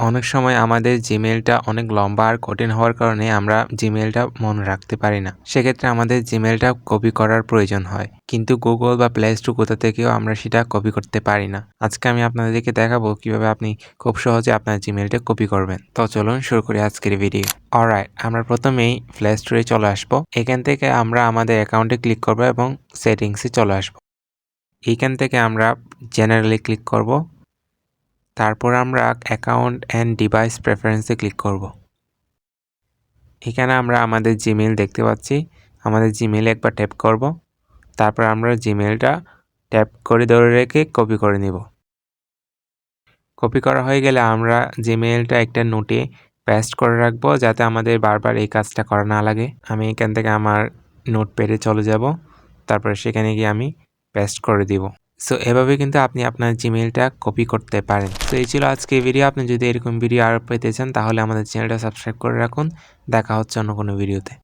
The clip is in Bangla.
অনেক সময় আমাদের জিমেলটা অনেক লম্বা আর কঠিন হওয়ার কারণে আমরা জিমেলটা মনে রাখতে পারি না। সেক্ষেত্রে আমাদের জিমেলটা কপি করার প্রয়োজন হয়। কিন্তু গুগল বা প্লে স্টোর কোথা থেকেও আমরা সেটা কপি করতে পারি না। আজকে আমি আপনাদেরকে দেখাবো কীভাবে আপনি খুব সহজে আপনার জিমেলটা কপি করবেন। তো চলুন শুরু করি আজকের ভিডিও অলরাইট আমরা প্রথমেই প্লে স্টোরে চলে আসব। এখান থেকে আমরা আমাদের অ্যাকাউন্টে ক্লিক করব এবং সেটিংসে চলে আসব। এইখান থেকে আমরা জেনারেলি ক্লিক করব। তারপর আমরা অ্যাকাউন্ট অ্যান্ড ডিভাইস প্রেফারেন্সে ক্লিক করব। এখানে আমরা আমাদের জিমেল দেখতে পাচ্ছি। আমাদের জিমেলে একবার ট্যাপ করব। তারপর আমরা জিমেলটা ট্যাপ করে ধরে রেখে কপি করে নিব। কপি করা হয়ে গেলে আমরা জিমেলটা একটা নোটে পেস্ট করে রাখব যাতে আমাদের বারবার এই কাজটা করা না লাগে। আমি এখান থেকে আমার নোট পেডে চলে যাব। তারপরে সেখানে গিয়ে আমি পেস্ট করে দিব। সো এভাবে কিন্তু আপনি আপনার জিমেলটা কপি করতে পারেন। তো এই ছিল আজকে ভিডিও আপনি যদি এরকম ভিডিও আরও পেতে চান, তাহলে আমাদের চ্যানেলটা সাবস্ক্রাইব করে রাখুন। দেখা হচ্ছে অন্য কোনো ভিডিওতে